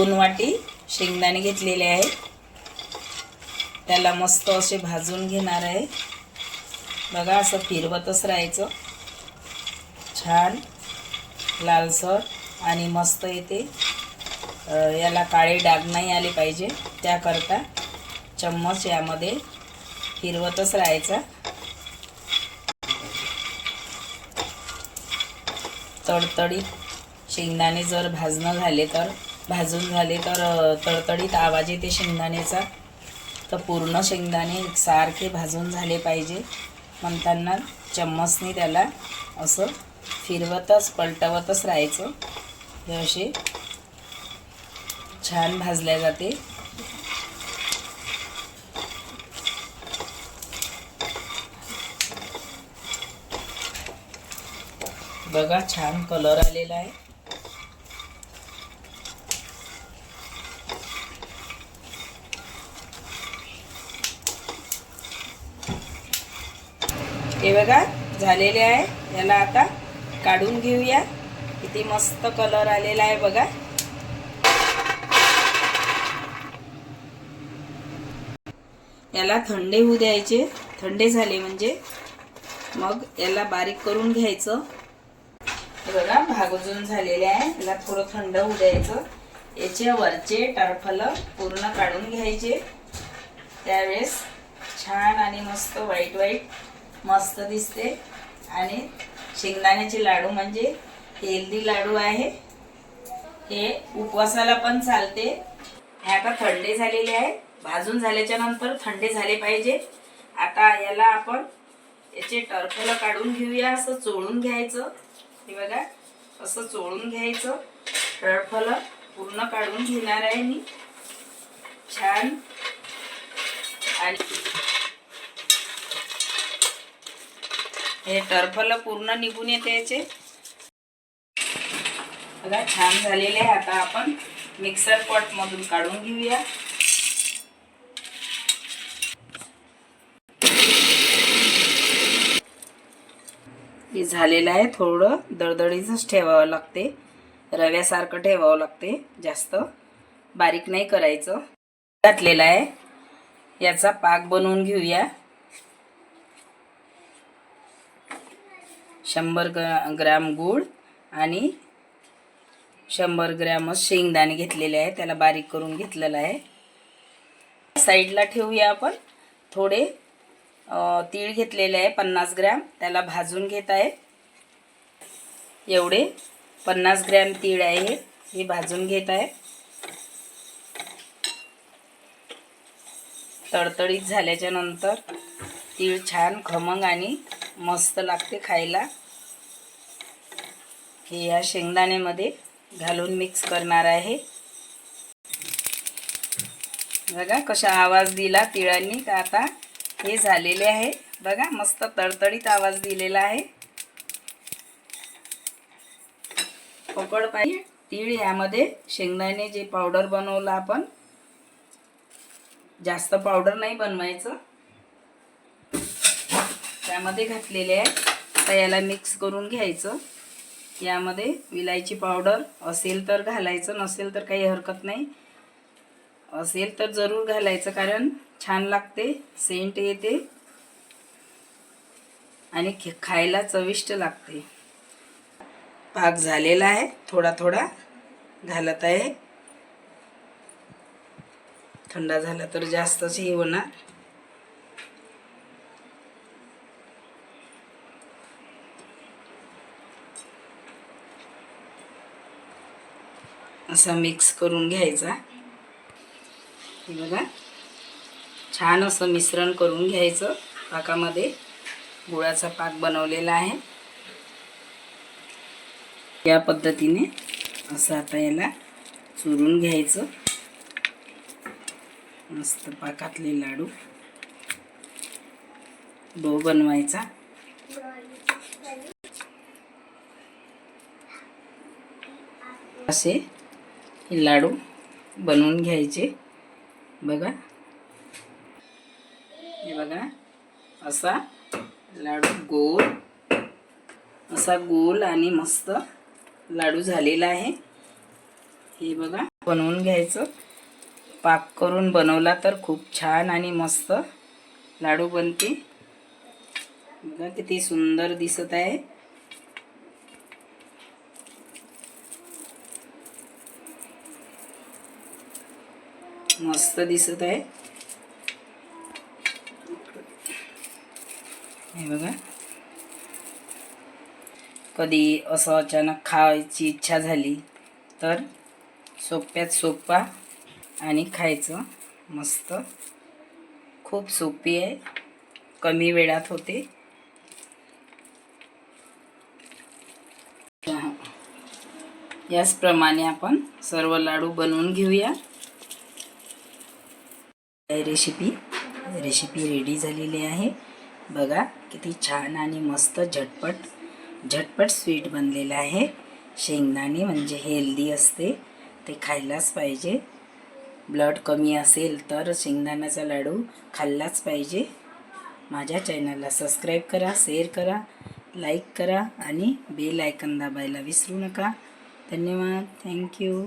दोन वाटी शेंगदाणे घेतलेले आहे त्याला मस्त असे भाजून घेणार आहे. बघा असं फिरवतच राहायचं. छान लालसर आणि मस्त येते. याला काळे डाग नाही आले पाहिजे. त्याकरता चम्मच यामध्ये फिरवतच राहायचा. तडतडीत शेंगदाणे जर भाजणं झाले तर भाजून झाले तर तडतडीत आवाज येते शेंगदाण्याचा. तर पूर्ण शेंगदाणे सारखे भाजून झाले पाहिजे. म्हणताना चम्मचने त्याला असं फिरवतच पलटवतच राहायचं. हे असे छान भाजल्या जाते. बघा छान कलर आलेला आहे. हे बघा झालेले आहे. याला आता काढून घेऊया. किती मस्त कलर आलेला आहे बघा. याला थंडे होऊ द्यायचे. थंडे झाले म्हणजे मग याला बारीक करून घ्यायचं. हे बघा भागजून झालेले आहे. याला थोडं थंड होऊ द्यायचं. याचे वरचे टरफल पूर्ण काढून घ्यायचे. त्यावेळेस छान आणि मस्त वाईट वाईट मस्त दिसते. आणि शेंगदाण्याचे लाडू म्हणजे हेल्दी लाडू आहे. हे उपवासाला पण चालते. हे आता थंडे झालेले आहे भाजून झाल्याच्यानंतर थंडे झाले पाहिजे. आता याला आपण याचे टरफल काढून घेऊया. असं चोळून घ्यायचं. हे बघा असं चोळून घ्यायचं. टर्फलं पूर्ण काढून घेणार आहे मी. छान. आणि हे टर्फला पूर्ण निघून येते याचे. बघा छान झालेले आहे. आता आपण मिक्सर पॉटमधून काढून घेऊया. हे झालेलं आहे थोडं दळदळीचंच ठेवावं लागते. रव्यासारखं ठेवावं लागते जास्त. बारीक नाही करायचं. घातलेलं आहे. याचा पाक बनवून घेऊया. शंभर ग ग्राम गूळ आणि शंभर ग्रॅमच शेंगदाणे घेतलेले आहे त्याला बारीक करून घेतलेलं आहे. साईडला ठेवूया आपण. थोडे तीळ घेतलेले आहे पन्नास ग्रॅम. त्याला भाजून घेत आहे. एवढे पन्नास ग्रॅम तीळ आहे हे. हे भाजून घेत आहे. तडतडीत झाल्याच्यानंतर तीळ छान खमंग आणि मस्त लागते खायला. हे या शेंगदाण्यामध्ये घालून मिक्स करणार आहे. बघा कशा आवाज दिला तिळांनी. का आता हे झालेले आहे. बघा मस्त तडतडीत आवाज दिलेला आहे. पकड पाहिजे. तीळ ह्यामध्ये शेंगदाणे जे पावडर बनवलं आपण जास्त पावडर नाही बनवायचं. त्यामध्ये घातलेले आहे आता याला मिक्स करून घ्यायचं. यामध्ये विलायची पावडर असेल तर घालायचं नसेल तर काही हरकत नाही. असेल तर जरूर घालायचं कारण छान लागते सेंट येते आणि खायला चविष्ट लागते. पाक झालेला आहे थोडा थोडा घालत आहे. थंडा झाला तर जास्तच हे होणार. असा मिक्स करून घ्यायचा. बघा. छान असं मिश्रण करून घ्यायचं. पाकामध्ये गुळाचा पाक बनवलेला आहे. या पद्धतीने असं आता याला चुरून घ्यायचं. मस्त पाकातले लाडू. डो बनवायचा. असे हे लाडू बनवून घ्यायचे. बघा. हे बघा. असा लाडू गोल असा गोल आणि मस्त लाडू झालेला आहे. हे बघा. बनवून घ्यायचं. पाक करून बनवला तर खूप छान आणि मस्त लाडू बनते बघा किती सुंदर दिसत आहे. मस्त दिसत आहे. हे बघा. कधी असं अचानक खायची इच्छा झाली तर सोप्यात सोपा आणि खायचं मस्त. खूप सोपी आहे. कमी वेळात होते. याचप्रमाणे आपण सर्व लाडू बनवून घेऊया. ही रेसिपी रेसिपी रेडी झालेली आहे. बघा किती छान आणि मस्त झटपट झटपट स्वीट बनलेलं आहे. शेंगदाणे म्हणजे हेल्दी असते. ते खायलाच पाहिजे. ब्लड कमी असेल तर शेंगदाण्याचा लाडू खाल्लाच पाहिजे. माझ्या चॅनलला सबस्क्राईब करा शेअर करा लाईक करा आणि बेल आयकन दाबायला विसरू नका. धन्यवाद. थँक्यू